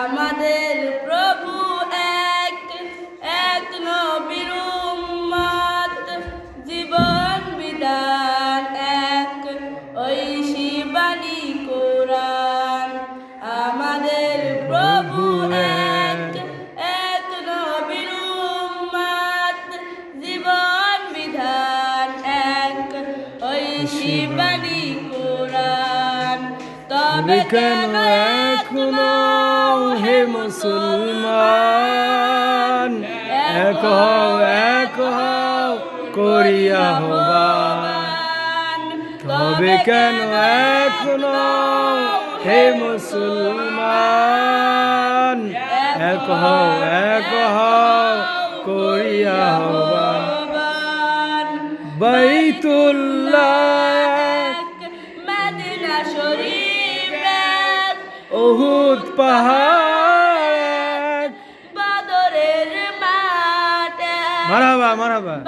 আমাদের প্রভু এক এক নবীর উম্মত। জীবন বিধান এক ওই শিবানী কোরআন। আমাদের প্রভু এক এক নবীর উম্মত। জীবন বিধান এক ওই শিবানী কোরআন। তবে কেন এখনও মুসলমান এক হও এক হও করিয়া হবান তবে কেন এখনও হে মুসলমান এক হও এক হও করিয়া হবান বাইতুল্লাহ মদিনা শরীফ ওহুদ পাহাড়।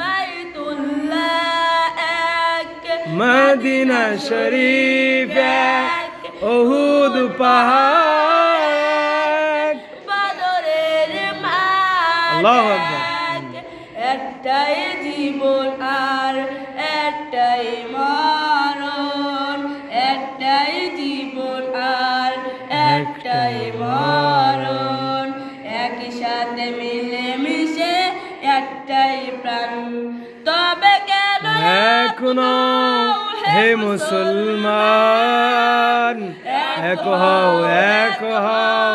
বাইতুল্লাহ এক মদিনা শরীফ ওহুদ পাহাড়। বাদরের আল্লাহু আকবার। একটাই জীবন আর একটাই মরণ। একটাই জীবন আর একটাই মরণ। একটাই প্রাণ। তবে কেন এখনও হে মুসলমান এক হও এক হও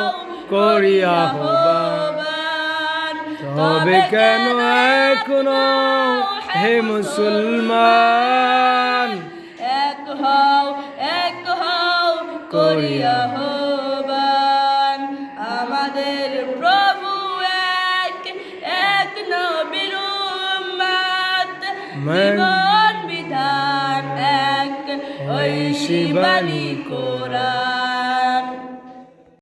করিয়া হবান। তবে কেন এখনও হে মুসলমান? এক হও এক হও করিয়া হবান। জীবন বিধান এক ওই শিবানী কোরআন